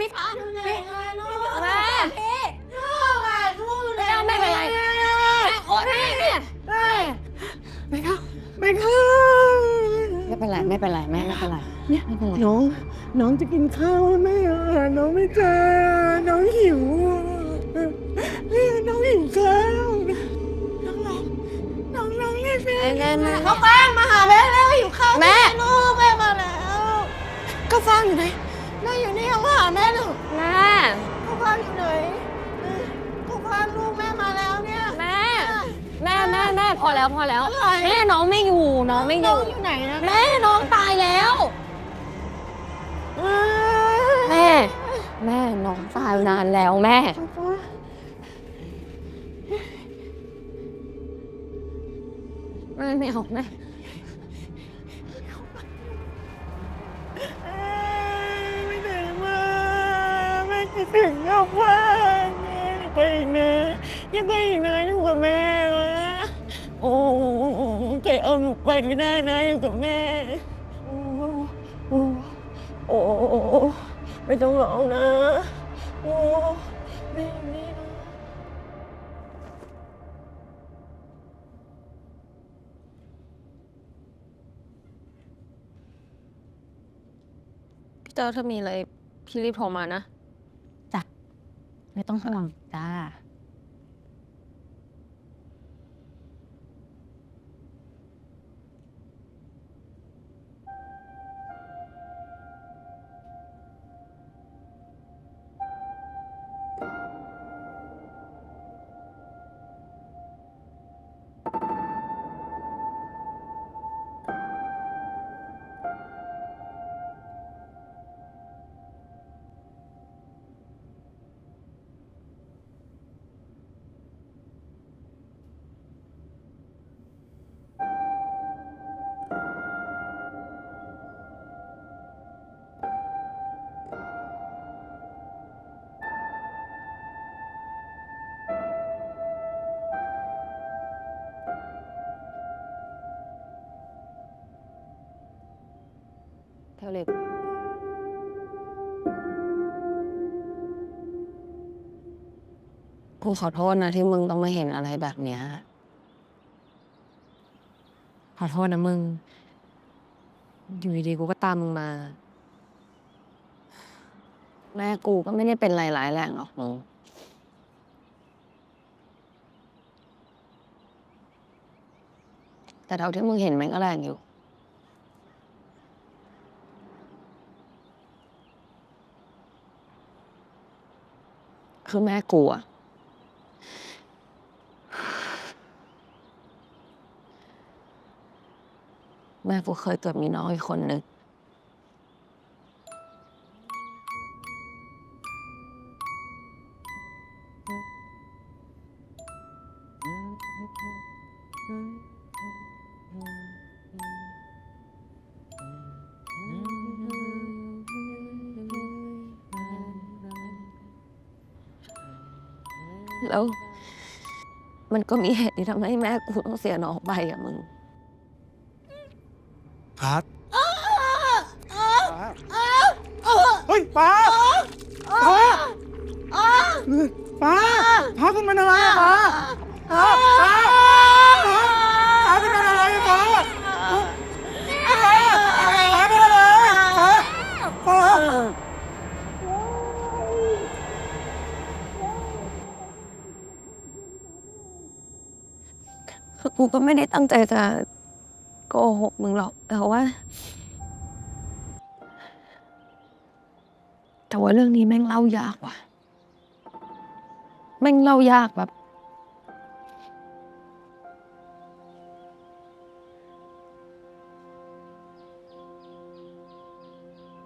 พี่ฟ้าแม่ลูกแม่ลูกอะลูกอยู่ไหนไม่เป็นไรโอ๊ยแม่แม่ไม่เข้าไม่เข้าไม่เป็นไรไม่เป็นไรแม่ไม่เป็นไรเนี่ยไม่เป็นไรน้อง น้องจะกินข้าวไหมอะน้องไม่เจอน้องหิวน้องหิวข้าวน้องน้องน้องน้องนี่สิแม่แม่เข้าบ้านมาหาแม่แล้วหิวข้าวแม่ลูกแม่มาแล้ว ก็ฟังอยู่ไหนแม่ อยู่นี่เอามาหาแม่ลูกแม่ก็ฟังอยู่ไหนก็ฟังลูกแม่มาแล้วเนี่ย แม่ แม่แม่แม่พอแล้วพอแล้วอะไร แม่น้องไม่อยู่น้องไม่อน้อยู่ งอยู่ไหนนะแม่น้องตายแล้ว เออแม่ แม่น้องตายนานแล้วแม่ แม่ไม่เอาแม่ไม่ ถึงเอาว่าไปนะยังไปนะอยู่กับแม่นะโอ้แกเอาหนูไปไม่ได้นะอยู่กับแม่โอ้โอ้ไม่ต้องร้องนะโอ้แม่อยู่นี่พี่เจ้าถ้ามีอะไรพี่รีบโทรมานะ ไม่ต้อง ห่วงจ้าเทวเล็ก กูขอโทษนะที่มึงต้องมาเห็นอะไรแบบเนี้ย ขอโทษนะมึง อยู่ดีๆกูก็ตามมึงมา แม่กูก็ไม่ได้เป็นไรร้ายแรงหรอกมึง แต่เท่าที่มึงเห็นมันก็แรงอยู่ คือแม่กูอะแม่กูเคยเกิดมีน้องอีกคนนึง แล้ว มันก็มีเหตุที่ทำให้แม่กูต้องเสียน้องไปอะมึง พัดเฮ้ยป้าป้าป้าป้าคุณเป็นอะไรอะป้าป้าป้าป้าคุณเป็นอะไรอะป้าป้าป้าเป็นอะไรป้าป้า คือกูก็ไม่ได้ตั้งใจจะโกหกมึงหรอก แต่ว่า แต่ว่าเรื่องนี้แม่งเล่ายากว่ะ แม่งเล่ายากแบบ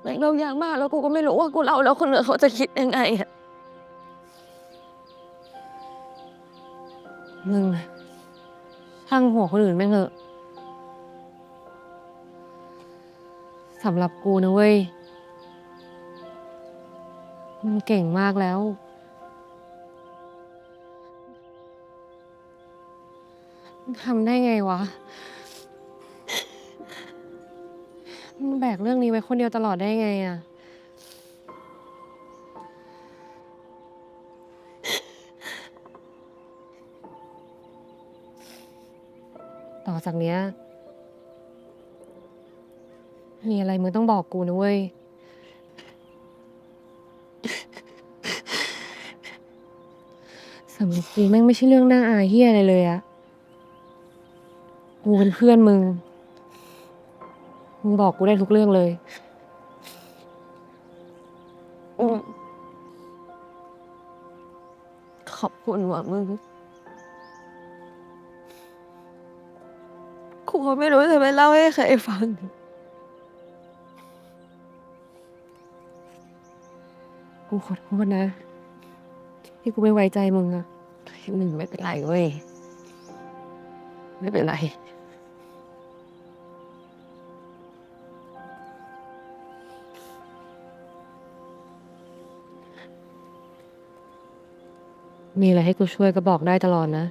แม่งเล่ายากมากแล้วกูก็ไม่รู้ว่ากูเล่าแล้วคนอื่นเขาจะคิดยังไงอะมึง ช่างหัวคนอื่นแม่งเหอะสำหรับกูนะเว้ยมึงเก่งมากแล้วมึงทำได้ไงวะมึงแบกเรื่องนี้ไว้คนเดียวตลอดได้ไงอะ ต่อจากเนี้ย มีอะไรมึงต้องบอกกูนะเว้ย สำหรับกูแม่งไม่ใช่เรื่องน่าอายเฮียอะไรเลยอะกูเป็นเพื่อนมึง มึงบอกกูได้ทุกเรื่องเลย ขอบคุณว่ะมึง กูก็ไม่รู้จะไปเล่าให้ใครฟัง กูขอโทษนะ ที่กูไม่ไว้ใจมึงอะมึงไม่เป็นไรเว้ย ไม่เป็นไร มีอะไรให้กูช่วยก็บอกได้ตลอดนะ